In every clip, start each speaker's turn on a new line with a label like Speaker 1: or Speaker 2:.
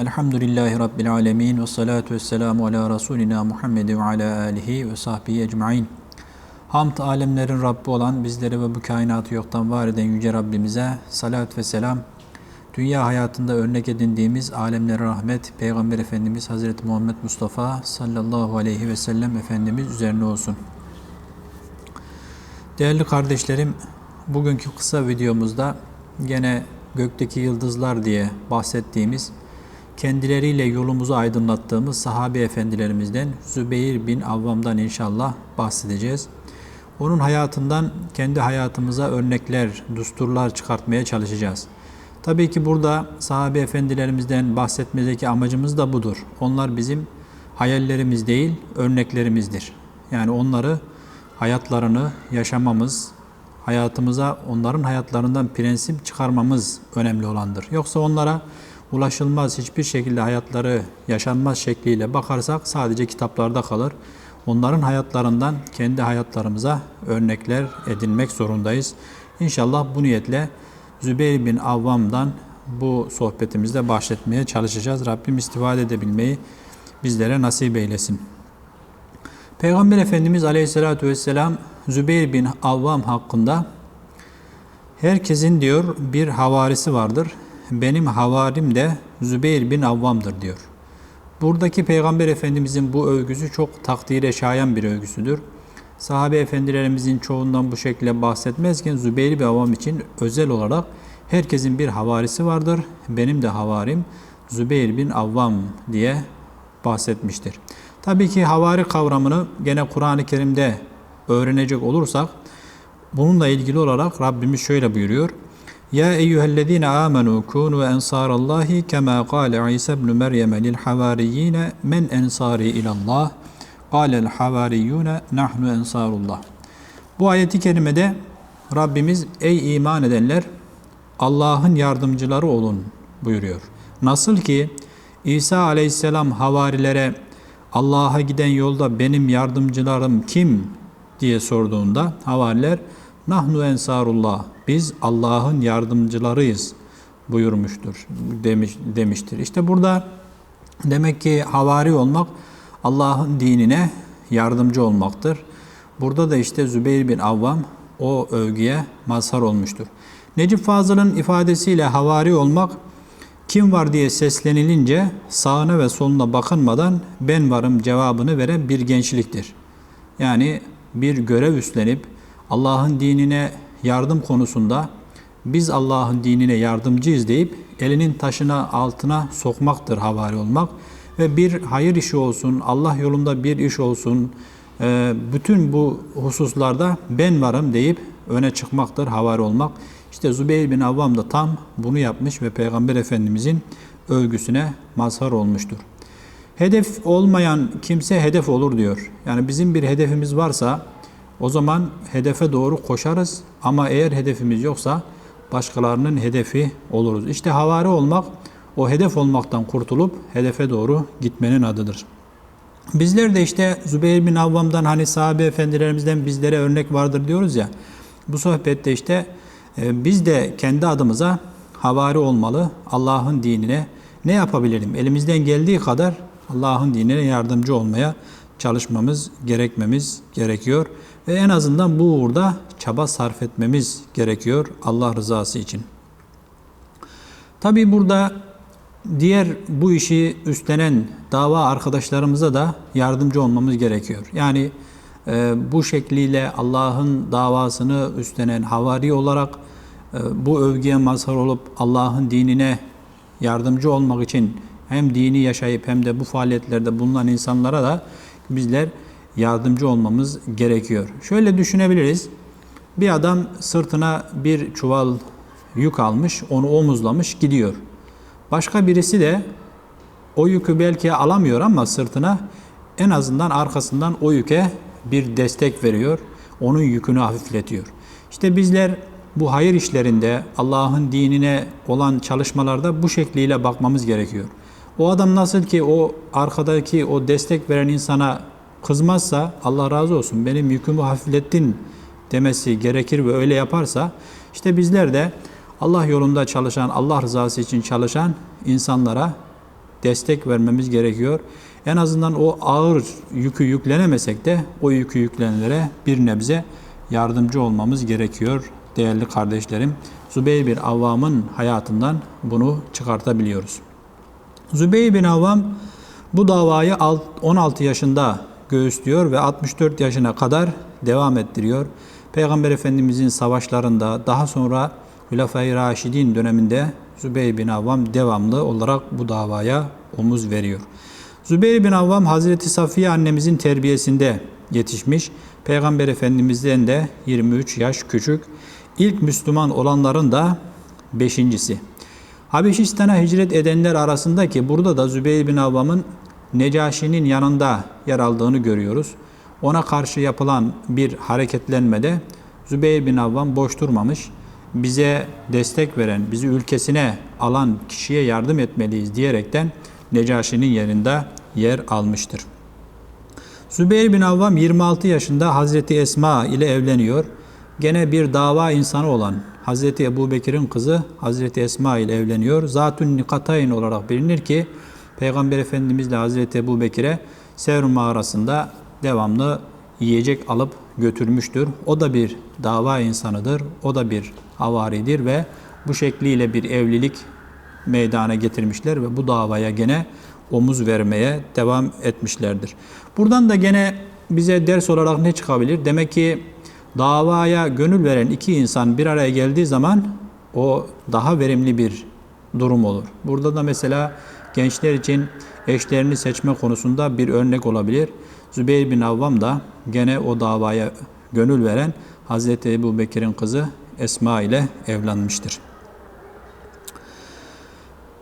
Speaker 1: Elhamdülillahi rabbil alamin ve salatu vesselamu ala rasulina Muhammed ve ala alihi ve sahbihi ecmaîn. Hamd alemlerin Rabbi olan bizleri ve bu kainatı yoktan var eden yüce Rabbimize salat ve selam. Dünya hayatında örnek edindiğimiz alemlere rahmet, Peygamber Efendimiz Hazreti Muhammed Mustafa sallallahu aleyhi ve sellem Efendimiz üzerine olsun. Değerli kardeşlerim, bugünkü kısa videomuzda gene gökteki yıldızlar diye bahsettiğimiz, kendileriyle yolumuzu aydınlattığımız sahabe efendilerimizden Zübeyir bin Avvam'dan inşallah bahsedeceğiz. Onun hayatından kendi hayatımıza örnekler, düsturlar çıkartmaya çalışacağız. Tabii ki burada sahabe efendilerimizden bahsetmedeki amacımız da budur. Onlar bizim hayallerimiz değil, örneklerimizdir. Yani onları hayatlarını yaşamamız, hayatımıza onların hayatlarından prensip çıkarmamız önemli olandır. Yoksa onlara ulaşılmaz hiçbir şekilde hayatları yaşanmaz şekliyle bakarsak sadece kitaplarda kalır. Onların hayatlarından kendi hayatlarımıza örnekler edinmek zorundayız. İnşallah bu niyetle Zübeyir bin Avvam'dan bu sohbetimizde bahsetmeye çalışacağız. Rabbim istifade edebilmeyi bizlere nasip eylesin. Peygamber Efendimiz Aleyhisselatü Vesselam Zübeyir bin Avvam hakkında herkesin diyor bir havarisi vardır. Benim havarim de Zübeyir bin Avvam'dır diyor. Buradaki Peygamber Efendimizin bu övgüsü çok takdire şayan bir övgüsüdür. Sahabe efendilerimizin çoğundan bu şekilde bahsetmezken Zübeyir bin Avvam için özel olarak herkesin bir havarisi vardır. Benim de havarim Zübeyir bin Avvam diye bahsetmiştir. Tabii ki havari kavramını gene Kur'an-ı Kerim'de öğrenecek olursak bununla ilgili olarak Rabbimiz şöyle buyuruyor. Ya eyyühellezine amenu kunu ensarallahi kema kâle İsa ibn Meryem lil havariyyine men ensari ilallah kâlel havariyyune nahnu ensarullah. Bu ayeti kerimede Rabbimiz ey iman edenler Allah'ın yardımcıları olun buyuruyor. Nasıl ki İsa aleyhisselam havarilere Allah'a giden yolda benim yardımcılarım kim diye sorduğunda havariler nahnu ensarullah biz Allah'ın yardımcılarıyız buyurmuştur demiş demiştir. İşte burada demek ki havari olmak Allah'ın dinine yardımcı olmaktır. Burada da işte Zübeyir bin Avvam o övgüye mazhar olmuştur. Necip Fazıl'ın ifadesiyle havari olmak kim var diye seslenilince sağına ve soluna bakınmadan ben varım cevabını veren bir gençliktir. Yani bir görev üstlenip Allah'ın dinine yardım konusunda biz Allah'ın dinine yardımcıyız deyip elinin taşına altına sokmaktır havari olmak ve bir hayır işi olsun, Allah yolunda bir iş olsun, e, bütün bu hususlarda ben varım deyip öne çıkmaktır havari olmak. İşte Zübeyir bin Avvam da tam bunu yapmış ve Peygamber Efendimizin övgüsüne mazhar olmuştur. Hedef olmayan kimse hedef olur diyor. Yani bizim bir hedefimiz varsa o zaman hedefe doğru koşarız ama eğer hedefimiz yoksa başkalarının hedefi oluruz. İşte havari olmak o hedef olmaktan kurtulup hedefe doğru gitmenin adıdır. Bizler de işte Zübeyir bin Avvam'dan hani sahabe efendilerimizden bizlere örnek vardır diyoruz ya. Bu sohbette işte e, biz de kendi adımıza havari olmalı. Allah'ın dinine ne yapabilirim? Elimizden geldiği kadar Allah'ın dinine yardımcı olmaya çalışmamız, gerekmemiz gerekiyor. Ve en azından bu uğurda çaba sarf etmemiz gerekiyor Allah rızası için. Tabi burada diğer bu işi üstlenen dava arkadaşlarımıza da yardımcı olmamız gerekiyor. Yani e, bu şekliyle Allah'ın davasını üstlenen havari olarak e, bu övgüye mazhar olup Allah'ın dinine yardımcı olmak için hem dini yaşayıp hem de bu faaliyetlerde bulunan insanlara da bizler yardımcı olmamız gerekiyor. Şöyle düşünebiliriz. Bir adam sırtına bir çuval yük almış, onu omuzlamış gidiyor. Başka birisi de o yükü belki alamıyor ama sırtına en azından arkasından o yüke bir destek veriyor. Onun yükünü hafifletiyor. İşte bizler bu hayır işlerinde Allah'ın dinine olan çalışmalarda bu şekliyle bakmamız gerekiyor. O adam nasıl ki o arkadaki o destek veren insana kızmazsa Allah razı olsun benim yükümü hafiflettin demesi gerekir ve öyle yaparsa işte bizler de Allah yolunda çalışan, Allah rızası için çalışan insanlara destek vermemiz gerekiyor. En azından o ağır yükü yüklenemesek de o yükü yüklenenlere bir nebze yardımcı olmamız gerekiyor değerli kardeşlerim. Zübeyir bin Avvam'ın hayatından bunu çıkartabiliyoruz. Zübeyir bin Avvam bu davayı 16 yaşında göğüslüyor ve 64 yaşına kadar devam ettiriyor. Peygamber Efendimizin savaşlarında daha sonra Hülefai Raşidin döneminde Zübeyir bin Avvam devamlı olarak bu davaya omuz veriyor. Zübeyir bin Avvam Hazreti Safiye annemizin terbiyesinde yetişmiş. Peygamber Efendimiz'den de 23 yaş küçük. İlk Müslüman olanların da beşincisi. Habeşistan'a hicret edenler arasında ki burada da Zübeyir bin Avvam'ın Necaşi'nin yanında yer aldığını görüyoruz. Ona karşı yapılan bir hareketlenmede Zübeyir bin Avvam boş durmamış. Bize destek veren, bizi ülkesine alan kişiye yardım etmeliyiz diyerekten Necaşi'nin yerinde yer almıştır. Zübeyir bin Avvam 26 yaşında Hazreti Esma ile evleniyor. Gene bir dava insanı olan Hazreti Ebu Bekir'in kızı Hazreti Esma ile evleniyor. Zatün Nikatayn olarak bilinir ki Peygamber Efendimiz ile Hazreti Ebu Bekir'e Sevr mağarasında devamlı yiyecek alıp götürmüştür. O da bir dava insanıdır. O da bir havaridir ve bu şekliyle bir evlilik meydana getirmişler ve bu davaya gene omuz vermeye devam etmişlerdir. Buradan da gene bize ders olarak ne çıkabilir? Demek ki davaya gönül veren iki insan bir araya geldiği zaman o daha verimli bir durum olur. Burada da mesela gençler için eşlerini seçme konusunda bir örnek olabilir. Zübeyir bin Avvam da gene o davaya gönül veren Hazreti Ebu Bekir'in kızı Esma ile evlenmiştir.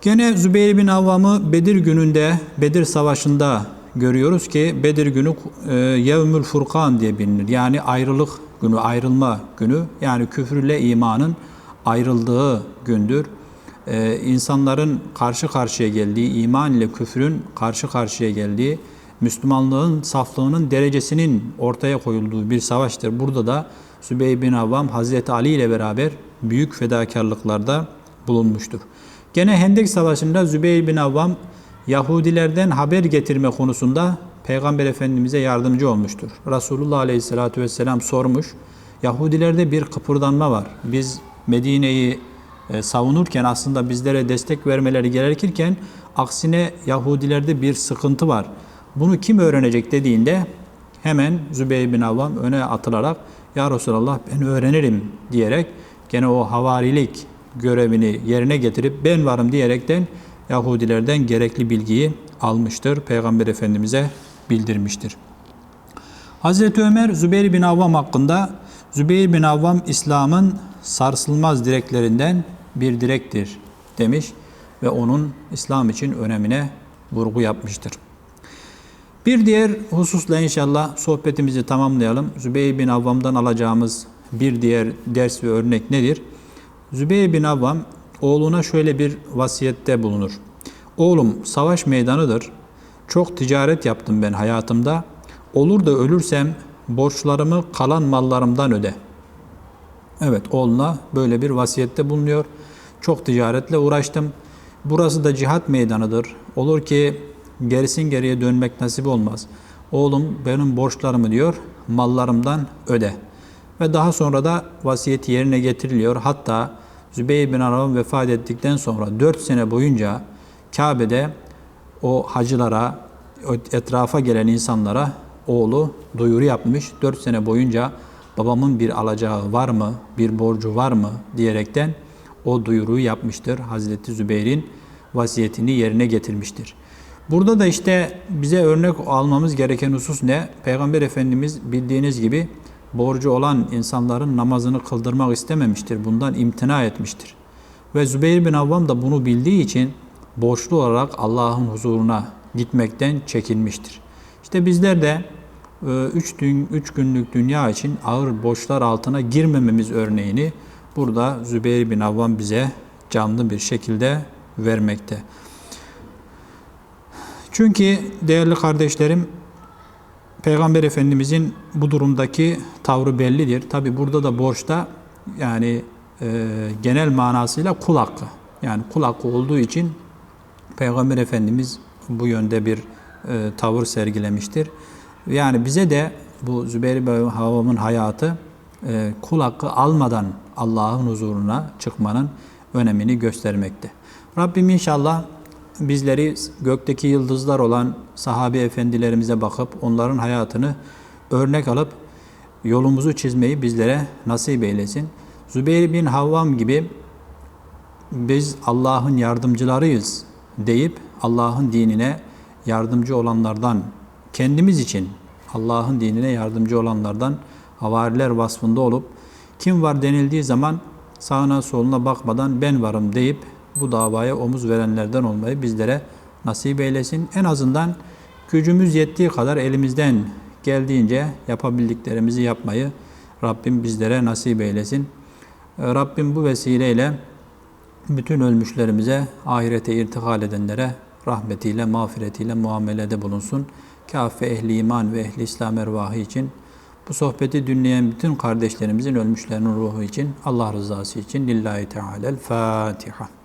Speaker 1: Gene Zübeyir bin Avvam'ı Bedir gününde, Bedir Savaşı'nda görüyoruz ki Bedir günü e, Yevmül Furkan diye bilinir. Yani ayrılık günü, ayrılma günü. Yani küfürle imanın ayrıldığı gündür. E, insanların karşı karşıya geldiği, iman ile küfrün karşı karşıya geldiği, Müslümanlığın saflığının derecesinin ortaya koyulduğu bir savaştır. Burada da Sübeyy bin Avvam Hazreti Ali ile beraber büyük fedakarlıklarda bulunmuştur. Gene Hendek Savaşı'nda Zübeyir bin Avvam Yahudilerden haber getirme konusunda Peygamber Efendimiz'e yardımcı olmuştur. Resulullah Aleyhisselatü Vesselam sormuş. Yahudilerde bir kıpırdanma var. Biz Medine'yi savunurken aslında bizlere destek vermeleri gerekirken aksine Yahudilerde bir sıkıntı var. Bunu kim öğrenecek dediğinde hemen Zübeyir bin Avvam öne atılarak Ya Resulallah ben öğrenirim diyerek gene o havarilik görevini yerine getirip ben varım diyerekten Yahudilerden gerekli bilgiyi almıştır. Peygamber Efendimiz'e bildirmiştir. Hazreti Ömer Zübeyir bin Avvam hakkında Zübeyir bin Avvam İslam'ın sarsılmaz direklerinden bir direktir demiş ve onun İslam için önemine vurgu yapmıştır. Bir diğer hususla inşallah sohbetimizi tamamlayalım. Zübeyir bin Avvam'dan alacağımız bir diğer ders ve örnek nedir? Zübeyir bin Avvam oğluna şöyle bir vasiyette bulunur. Oğlum savaş meydanıdır. Çok ticaret yaptım ben hayatımda. Olur da ölürsem borçlarımı kalan mallarımdan öde. Evet oğluna böyle bir vasiyette bulunuyor. Çok ticaretle uğraştım. Burası da cihat meydanıdır. Olur ki gerisin geriye dönmek nasip olmaz. Oğlum benim borçlarımı diyor mallarımdan öde. Ve daha sonra da vasiyeti yerine getiriliyor. Hatta Zübeyir bin Aram vefat ettikten sonra 4 sene boyunca Kabe'de o hacılara, etrafa gelen insanlara oğlu duyuru yapmış. 4 sene boyunca babamın bir alacağı var mı, bir borcu var mı diyerekten o duyuruyu yapmıştır. Hazreti Zübeyir'in vasiyetini yerine getirmiştir. Burada da işte bize örnek almamız gereken husus ne? Peygamber Efendimiz bildiğiniz gibi borcu olan insanların namazını kıldırmak istememiştir. Bundan imtina etmiştir. Ve Zübeyir bin Avvam da bunu bildiği için borçlu olarak Allah'ın huzuruna gitmekten çekinmiştir. İşte bizler de 3 gün 3 günlük dünya için ağır borçlar altına girmememiz örneğini burada Zübeyir bin Avvam bize canlı bir şekilde vermekte. Çünkü değerli kardeşlerim Peygamber Efendimizin bu durumdaki tavrı bellidir. Tabi burada da borçta yani e, genel manasıyla kul hakkı. Yani kul hakkı olduğu için Peygamber Efendimiz bu yönde bir e, tavır sergilemiştir. Yani bize de bu Zübeyir bin Havam'ın hayatı e, kul hakkı almadan Allah'ın huzuruna çıkmanın önemini göstermekte. Rabbim inşallah bizleri gökteki yıldızlar olan sahabe efendilerimize bakıp onların hayatını örnek alıp yolumuzu çizmeyi bizlere nasip eylesin. Zübeyir bin Havvam gibi biz Allah'ın yardımcılarıyız deyip Allah'ın dinine yardımcı olanlardan kendimiz için Allah'ın dinine yardımcı olanlardan havariler vasfında olup kim var denildiği zaman sağına soluna bakmadan ben varım deyip bu davaya omuz verenlerden olmayı bizlere nasip eylesin. En azından gücümüz yettiği kadar elimizden geldiğince yapabildiklerimizi yapmayı Rabbim bizlere nasip eylesin. Rabbim bu vesileyle bütün ölmüşlerimize, ahirete irtikal edenlere rahmetiyle, mağfiretiyle muamelede bulunsun. Kafe ehli iman ve ehli İslam ervahı için bu sohbeti dinleyen bütün kardeşlerimizin ölmüşlerinin ruhu için, Allah rızası için Lillahi Teala'l Fatiha.